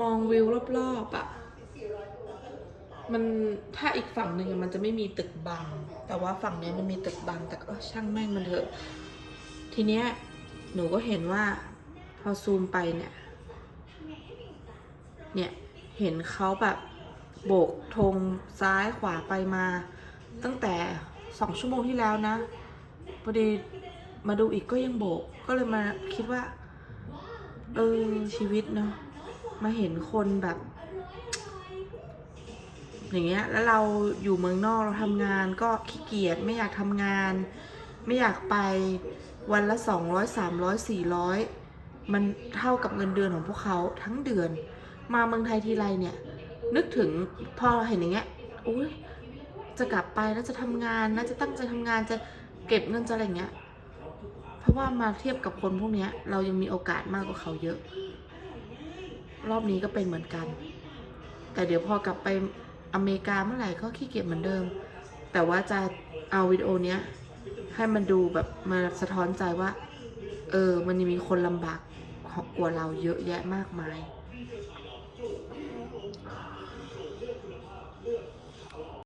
มองวิวรอบๆอะ่ะมันถ้าอีกฝั่งหนึ่งมันจะไม่มีตึกบัง แต่ว่าฝั่งนี้มันมีตึกบัง แต่ก็ช่างแม่งมันเถอะ ทีเนี้ยหนูก็เห็นว่า พอซูมไปเนี่ย เนี่ยเห็นเขาแบบโบกธงซ้ายขวาไปมา ตั้งแต่สองชั่วโมงที่แล้วนะพอดีมาดูอีกก็ยังโบก ก็เลยมาคิดว่า เออชีวิตเนาะ มาเห็นคนแบบ อย่างเงี้ย แล้วเราอยู่เมืองนอกเราทำงานก็ขี้เกียจไม่อยากทำงาน ไม่อยากไปวันละสองร้อยสามร้อยสี่ร้อยมันเท่ากับเงินเดือนของพวกเขาทั้งเดือน มาเมืองไทยทีไรเนี่ย นึกถึงพอเห็นอย่างเงี้ยอุ้ยจะกลับไปแล้วจะทำงานนะจะตั้งใจทำงานจะเก็บเงินจะอะไรเงี้ย เพราะว่ามาเทียบกับคนพวกเนี้ย เรายังมีโอกาสมากกว่าเขาเยอะ รอบนี้ก็เป็นเหมือนกัน แต่เดี๋ยวพอกลับไปอเมริกาเมื่อไหร่ก็ขี้เกียจเหมือนเดิม แต่ว่าจะเอาวิดีโอเนี้ยให้มันดูแบบมาสะท้อนใจว่า เออ มันยังมีคนลำบากกว่าเราเยอะแยะมากมาย